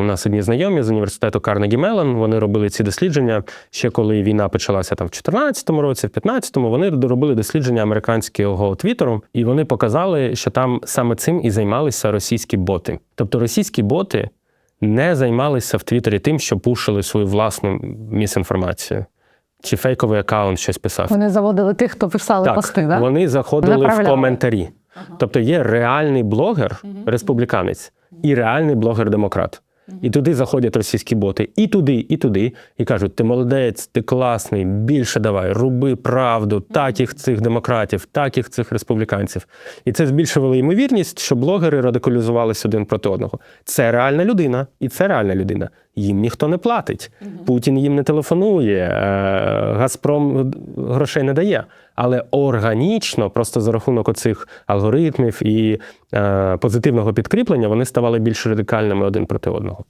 У нас одні знайомі з університету Карнегі Мелон. Вони робили ці дослідження ще коли війна почалася там в 2014 році, в 2015-му. Вони робили дослідження американського твіттеру, і вони показали, що там саме цим і займалися російські боти. Тобто російські боти не займалися в Твіттері тим, що пушили свою власну місінформацію. Чи фейковий аккаунт щось писав. Вони заводили тих, хто писали Так, пости, да? вони заходили в коментарі. Тобто є реальний блогер, республіканець, і реальний блогер-демократ. І туди заходять російські боти, і туди, і туди, і кажуть: ти молодець, ти класний, більше давай, руби правду, таких цих демократів, таких цих республіканців. І це збільшувало ймовірність, що блогери радикалізувалися один проти одного. Це реальна людина, і це реальна людина. Їм ніхто не платить. Путін їм не телефонує, е, Газпром грошей не дає. Але органічно, просто за рахунок оцих алгоритмів і е, позитивного підкріплення, вони ставали більш радикальними один проти одного.